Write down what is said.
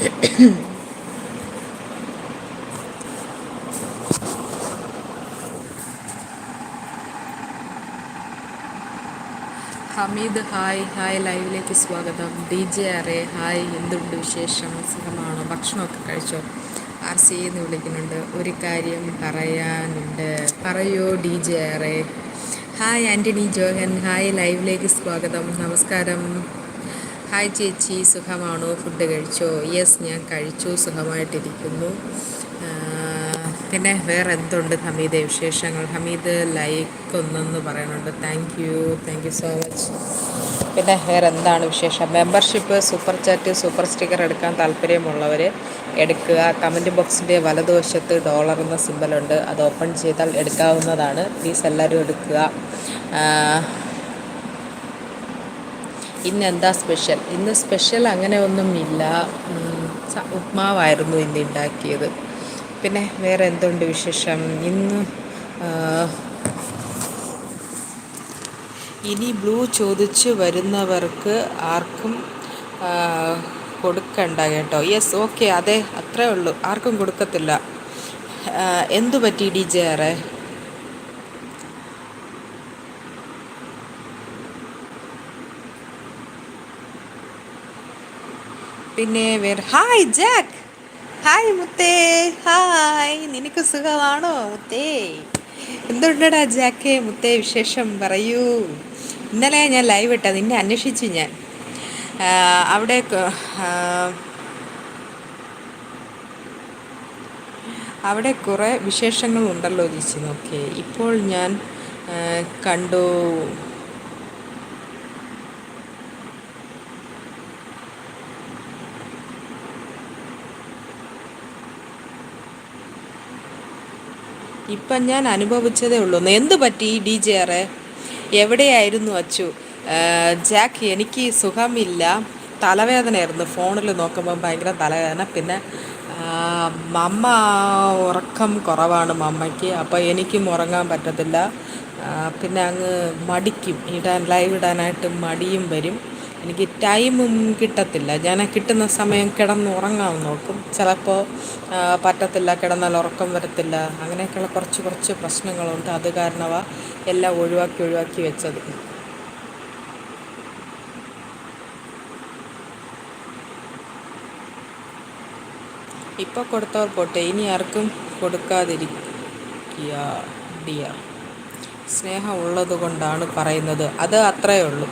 Hameed hi hi ലൈവിലേക്ക് സ്വാഗതം. D J ആറെ hi എന്തുണ്ട് വിശേഷം? സുഖമാണോ? ഭക്ഷണമൊക്കെ കഴിച്ചോ? ആർ സി എന്ന് വിളിക്കുന്നുണ്ട്. ഒരു കാര്യം പറയാനുണ്ട്. പറയോ D J ആറെ hi Antony Johan. Hi ലൈവിലേക്ക് സ്വാഗതം. നമസ്കാരം. ഹായ് ചേച്ചി സുഖമാണോ? ഫുഡ് കഴിച്ചോ? യെസ് ഞാൻ കഴിച്ചു സുഖമായിട്ടിരിക്കുന്നു. പിന്നെ വേറെ എന്തുണ്ട് ഹമീദ് വിശേഷങ്ങൾ? ഹമീദ് ലൈക്ക് ഒന്നെന്ന് പറയുന്നുണ്ട്. Thank you thank you so much പിന്നെ വേറെ എന്താണ് വിശേഷം? Membership super chat super sticker എടുക്കാൻ താല്പര്യമുള്ളവർ എടുക്കുക. കമന്റ് ബോക്സിന്റെ വലതുവശത്ത് ഡോളർ എന്ന സിമ്പലുണ്ട് അത് ഓപ്പൺ ചെയ്താൽ എടുക്കാവുന്നതാണ്. പ്ലീസ് എല്ലാവരും എടുക്കുക. ഇന്ന് എന്താ സ്പെഷ്യൽ? ഇന്ന് സ്പെഷ്യൽ അങ്ങനെ ഒന്നും ഇല്ല ഉപ്മാവായിരുന്നു ഇന്ന് ഉണ്ടാക്കിയത് പിന്നെ വേറെ എന്തുണ്ട് വിശേഷം? ഇന്ന് ഇനി ബ്ലൂ ചോദിച്ച് വരുന്നവർക്ക് ആർക്കും കൊടുക്കണ്ട കേട്ടോ. യെസ് ഓക്കെ അതെ അത്രേ ഉള്ളൂ. ആർക്കും കൊടുക്കത്തില്ല. എന്തു പറ്റി ഡി ജെ ആറെ? പിന്നെ വേറെ ഹായ് ജാക്ക് ഹായ് മുത്തേ. ഹായ് നിനക്ക് സുഖമാണോ മുത്തേ? എന്തുണ്ടടാ ജാക്കേ? മുത്തേ വിശേഷം പറയൂ. ഇന്നലെ ഞാൻ ലൈവ് ഇട്ട നിന്നെ അന്വേഷിച്ചു ഞാൻ. അവിടെ അവിടെ കുറേ വിശേഷങ്ങളുണ്ടല്ലോ ചേച്ചി. നോക്കേ ഇപ്പോൾ ഞാൻ കണ്ടു. ഇപ്പം ഞാൻ അനുഭവിച്ചതേ ഉള്ളൂ. എന്ത് പറ്റി ഡി ജെ ആറെ? എവിടെയായിരുന്നു അച്ചു? ജാക്ക് എനിക്ക് സുഖമില്ല. തലവേദനയായിരുന്നു. ഫോണിൽ നോക്കുമ്പോൾ ഭയങ്കര തലവേദന. പിന്നെ അമ്മ ഉറക്കം കുറവാണ് മമ്മയ്ക്ക്. അപ്പോൾ എനിക്കും ഉറങ്ങാൻ പറ്റത്തില്ല. പിന്നെ അങ്ങ് മടിക്കും. ഇടാൻ ലൈവ് ഇടാനായിട്ട് മടിയും വരും. എനിക്ക് ടൈമും കിട്ടത്തില്ല. ഞാൻ കിട്ടുന്ന സമയം കിടന്ന് ഉറങ്ങാൻ നോക്കും. ചിലപ്പോൾ പറ്റത്തില്ല കിടന്നാൽ ഉറക്കം വരത്തില്ല. അങ്ങനെയൊക്കെയുള്ള കുറച്ച് കുറച്ച് പ്രശ്നങ്ങളുണ്ട്. അത് കാരണമാണ് എല്ലാം ഒഴിവാക്കി ഒഴിവാക്കി വെച്ചത്. ഇപ്പോൾ കൊടുത്തവർ പോട്ടെ. ഇനി ആർക്കും കൊടുക്കാതിരിക്കുക ഡിയർ. സ്നേഹം ഉള്ളത് കൊണ്ടാണ് പറയുന്നത്. അത് അത്രയേ ഉള്ളൂ.